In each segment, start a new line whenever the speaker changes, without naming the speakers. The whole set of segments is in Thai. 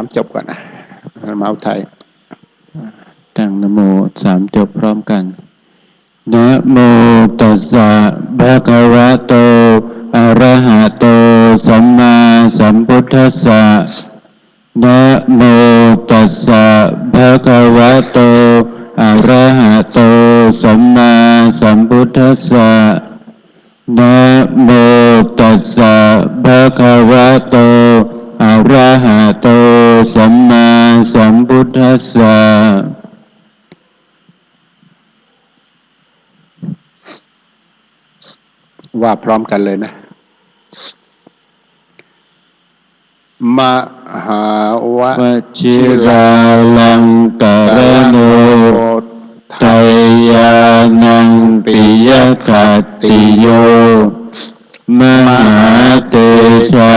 ามจบก่อนนะมาเอาไทย
ตั้งนโมสามจบพร้อมกัน นะโมตัสสะภะคะวะโต อะระหะโต สัมมาสัมพุทธัสสะ นะโมตัสสะภะคะวะโต อะระหะโต สัมมาสัมพุทธัสสะ นะโมตัสสะภะคะวะโต ระหะโตสัมมาสัมพุทธัสสะ
ว่าพร้อมกันเลยนะ มหาวะ
ชิราลังกรโนไทยานังปิยคัตติโย มหาเตชา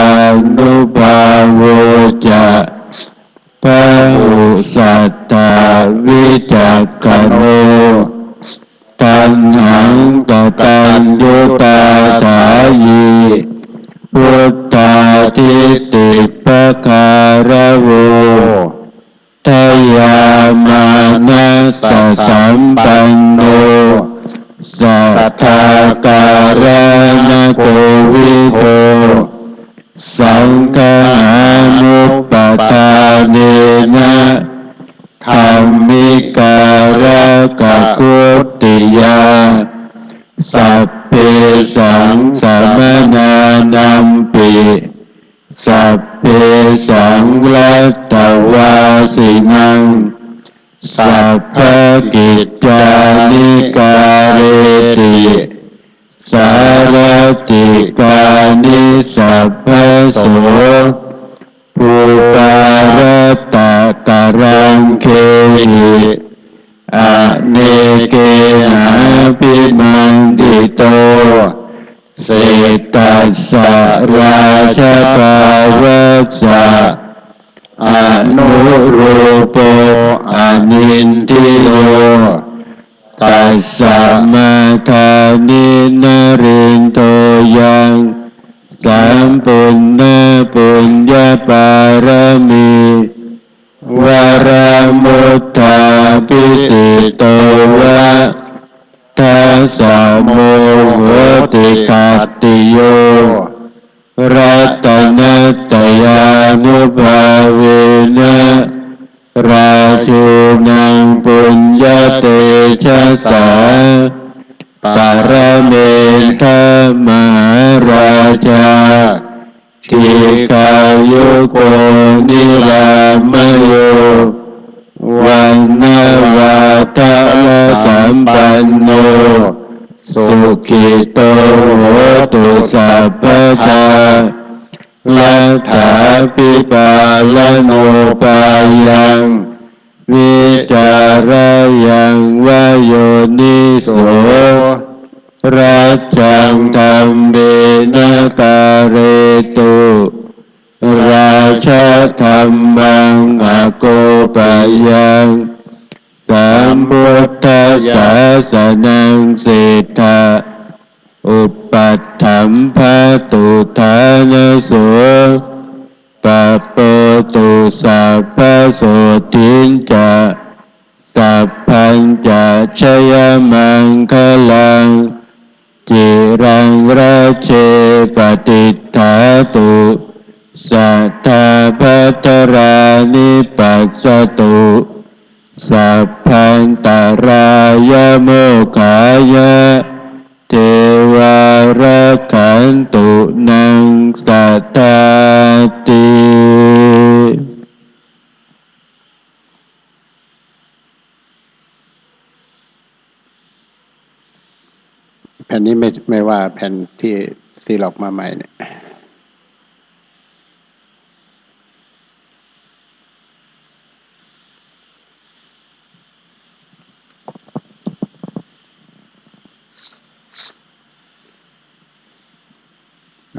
นุ ธรรมิการะกะกุติยา สัพเพสังสมนานัมปิสัพเพสังลัตตวาสินัง สัพพกิจจานิ เศตัสสะราชปาวสะอนุรูปโปอนินทิโย ตัสสะมาทานินรินโตยังสามปุณณปุญญาปารมีวรมุตตาปิสิโตวะ ทัสสะโมโหติกัตติโยรัตนัตยานุภาเวนะราชูนังปุญญาเตชะสาปารเมนทมหาราชาทีกายุโกนิรามโยวันนาวาทะ สัมปันโน สุขิโตโหตุสัพพทาลัทธาปิปาลโนปายัง วิจารยังวายโยนิโสรัจังธรรมเบนะการเรตุราชธรรมังอโกปยัง มพุทธศาสนังเศรษฐาอุปัฏฐัมภะตุทานโสปะโปตุสัพพะโสทินจะสัพพัญจะชยมังคลัง จิรังราเชปฏิทาตุสัทธาพัตรานิปัสสตุ สัพพันตรายโมขายะ เทวารักขันตุนังสัตตาติ
แผ่นนี้ไม่ไม่ว่าแผ่นที่ที่หลอกมาใหม่เนี่ย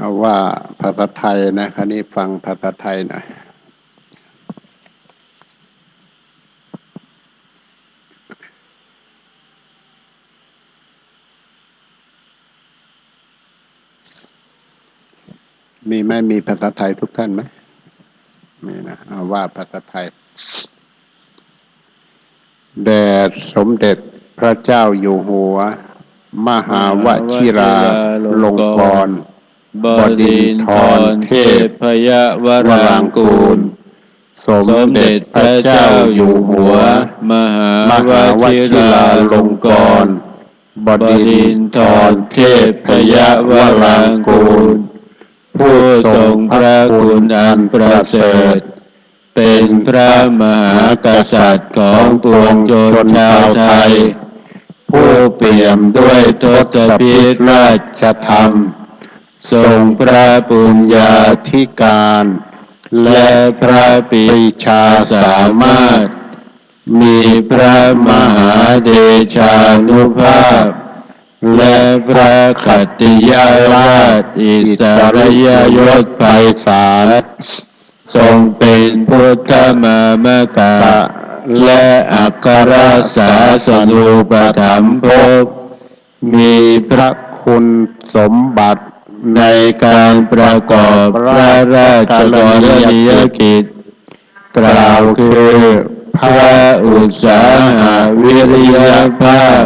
เอาว่าภาษาไทยนะคราวนี้ฟังภาษาไทยหน่อยมีไหมมีภาษาไทยทุกท่านไหมมีนะเอาว่าภาษาไทย แด่สมเด็จพระเจ้าอยู่หัว มหาวชิราลงกรณ์
บดินทรเทพยวรางกูล
สมเด็จพระเจ้าอ
ยู่
หัว
มหา
ว
ชิ
ชิ
ราลงกรณ์
บดินทรเทพ
พ
ย
ว
รา
ง
กูล ผู้ทร
ง
พระคุ
ณ
อันป
ระ
เสริฐ
ฐเป็นพระมหากษัตริย์ของปวงชนชาวไทย ผู้เปี่ยมด้วยทศพิธราชธรรม ทรงพระปุญญา
ธิการ
และพระปิชาสามารถ มีพระมหาเดชานุภาพ และพระขัตติยราชอิสริยยศไพศาลทรงเป็นพุทธมามกาและอัครสาสนูปถัมภกมีพระ
ระคุณสมบัติ
ในการประกอบพระราชกรณียกิจ กล่าวคือพระอุตสาหะวิริยภาพ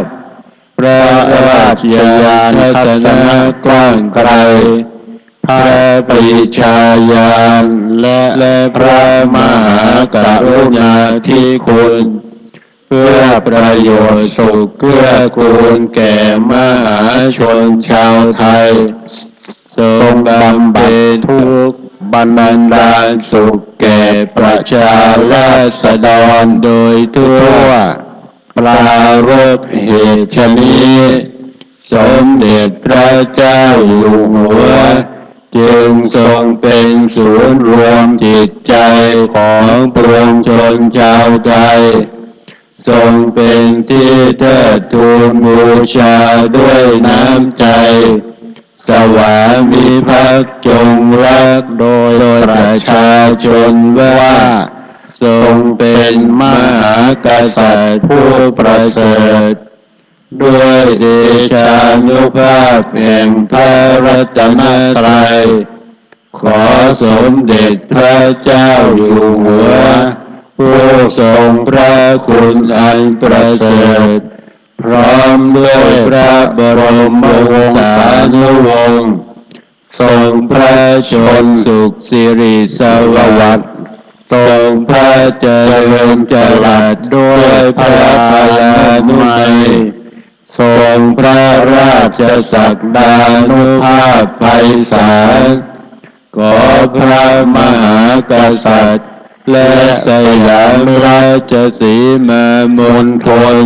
พระราชยานทัศนะกว้างไกล พระปริชาญาณและและพระมหากรุณาธิคุณ เพื่อประโยชน์สุขเกื้อกูลแก่มหาชนชาวไทย ทรงบำเพ็ญทุกบันดาลสุขแก่ประชาราษฎรโดยทั่ว ปรารบเหตุชนี้ สมเด็จพระเจ้าอยู่หัว จึงทรงเป็นศูนย์รวมจิตใจของปวงชนชาวไทยทรงเป็นที่เทิดทูนบูชาด้วยน้ำใจ วามิภักจงรักโดยประชาชนว่าทรงเป็นมหากษัตริย์ผู้ประเสริฐ ด้วยเดชานุภาพแห่งพระรัตนตรัย ขอสมเด็จพระเจ้าอยู่หัว ผู้ทรงพระคุณอันประเสริฐ ร้อมด้วยพระบรมวงศานุวงศ์ทรงพระชนสุขสิริสวัสดิ์ทรงพระเจริญจรัสด้วยพระพลานุมัยทรงพระราชศักดานุภาพไพศาลขอพระมหากษัตริย์ และสยามราชสีมามณฑล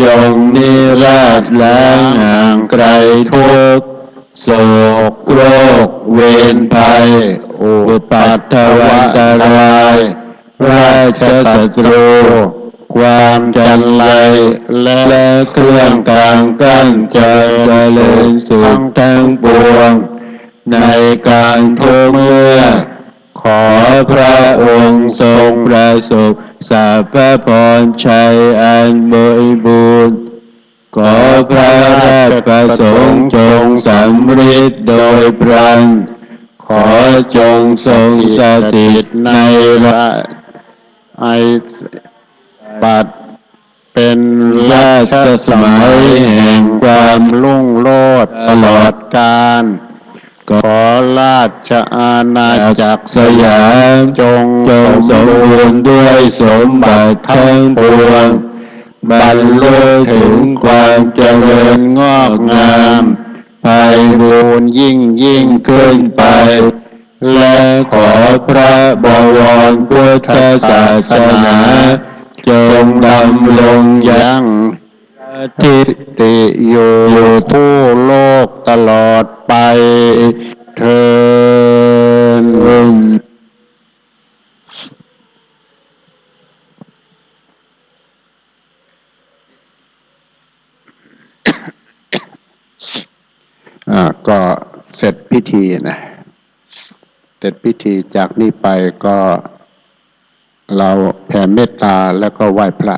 จงนิราชล้งห่างไกลทุกโศกโรคเวรภัย อุปัตถวันตราย ราชศัตรู ความจันไรและเครื่องกลางกั้นเจริญสุขทั้งปวง ในการทุกเมื่อ ขอพระองค์ทรงประสบสัพพรชัยอันบริบู พระราชประสงค์จงสำฤทธิ์โดยพลัน ขอจงทรงสถิตในระ
ไอปัดเป็นราชสมัยแห่ง
ความ
รุ่งโรจน์ตลอดกาลขอราชอาณาจักรสยา
มม
จง
จงสมบูรณ์ด้วยสมบัติทั้งปวง บรรลุถึงความเจริญงอกงามไปบูรณ์ยิ่งยิ่งขึ้นไป และขอพระบวรพุทธศาสนา จงดำรงยั่ง
ทิ
ทิ
ติอยู่ผู้โลกตลอดไปเทิน ก็เสร็จพิธีนะเสร็จพิธีจากนี้ไปก็เราแผ่เมตตาแล้วก็ไหว้พระ